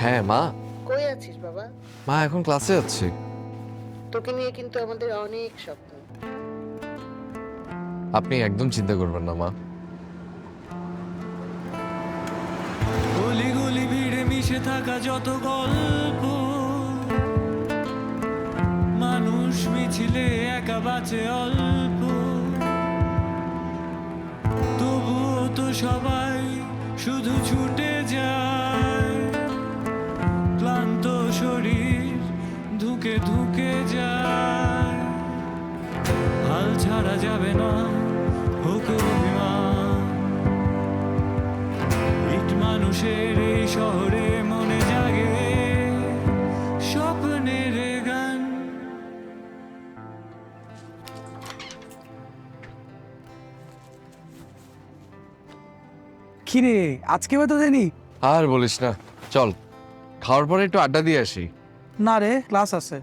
হ্যাঁ মা। কই আছিস বাবা? মা এখন ক্লাসে যাচ্ছি। তোকে নিয়ে কিন্তু আমাদের অনেক স্বপ্ন। আপনি একদম চিন্তা করবেন না মা। গলি গলি ভিড়ে মিশে থাকা যত গল্প মানুষ মিছিলে একা বাঁচে অল্প। তবুও তো সবাই শুধু ছুটে যাবে না হোক অভিমান। ইট মানুষের এই শহরে মনে জাগে স্বপ্নের গান। কিরে আজকে হয়তো দেনি আর বলিস না চল খাওয়ার পরে একটু আড্ডা দিয়ে আসি। না রে ক্লাস আছে।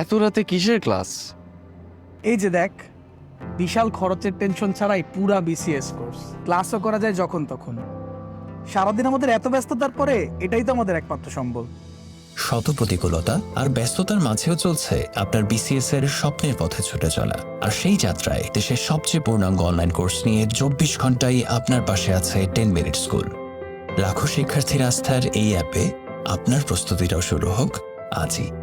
এত রাতে কিসের ক্লাস? এই যে দেখ বিশাল খরচের টেনশন ছাড়াই পুরা বিসিএস কোর্স ক্লাসও করা যায় যখন তখন। সারাদিন আমাদের এত ব্যস্ততার পরে এটাই তো আমাদের একমাত্র সম্বল। শত প্রতিকূলতা আর ব্যস্ততার মাঝেও চলছে আপনার বিসিএস এর স্বপ্নের পথে ছুটে চলা। আর সেই যাত্রায় দেশের সবচেয়ে পূর্ণাঙ্গ অনলাইন কোর্স নিয়ে চব্বিশ ঘন্টায় আপনার পাশে আছে টেন মিনিট স্কুল লাখো শিক্ষার্থীর আস্থার এই অ্যাপে আপনার প্রস্তুতিটাও শুরু হোক আজই।